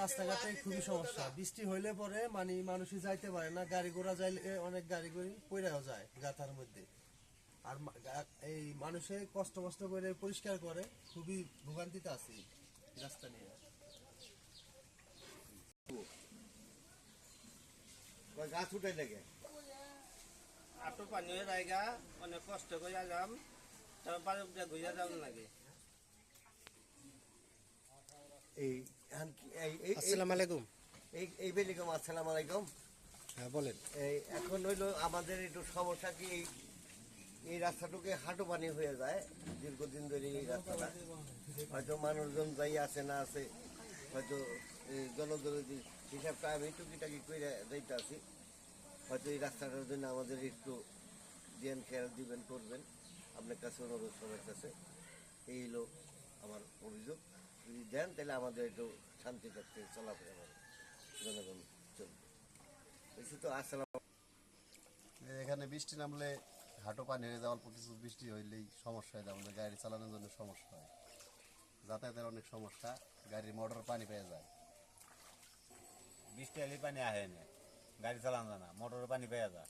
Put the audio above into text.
রাস্তাঘাটে খুবই সমস্যা। বৃষ্টি হইলে পরে মানে মানুষই যাইতে পারে না গাড়ি ঘোড়া যাইলে অনেক গাড়ি গড়ি পইরাও যায় গাথার মধ্যে। আর এই মানুষে কষ্ট কষ্ট করে পরিষ্কার করে খুবই ভোগান্তিতে আছে রাস্তা নিয়ে। গাছ উঠে লেগে? আটো পানী হয়ে জায়গা অনেক কষ্ট করে যাম তারপরে ঘুরে যাম লাগে। এই আসসালামু আলাইকুম। এই এই বেলিকম আসসালাম আলাইকুম। হ্যাঁ বলেন। এই এখন হইল আমাদের একটু সমস্যা কি এই এই রাস্তাটুকু হাঁটু পানি হয়ে যায় দীর্ঘদিন ধরে এই রাস্তাটা। হয়তো মানুষজন যাই আছে না আছে হয়তো জনদরদি হিসাবটা আমি টুকিটাকি করে যাইতে আছি হয়তো এই রাস্তাটার জন্য আমাদের একটু ধ্যান খেয়াল দিবেন করবেন। আপনার কাছে অনুরোধ সবার কাছে এই হলো আমার অভিযোগ। যদি দেন তাহলে আমাদের একটু শান্তি থাকতে চলাফেরা হবে জনগণ চলবে বেশি তো আসসালাম এখানে বৃষ্টি নামলে হাঁটু পানি হয়ে যাওয়ার পর কিছু বৃষ্টি হইলেই সমস্যা হয় আমাদের গাড়ি চালানোর জন্য সমস্যা হয়। যাতায়াতের অনেক সমস্যা গাড়ির মোটর পানি পেয়ে যায়। বৃষ্টি হলে পানি আহে না গাড়ি চালানো যায় না মোটরের পানি পেয়ে যায়।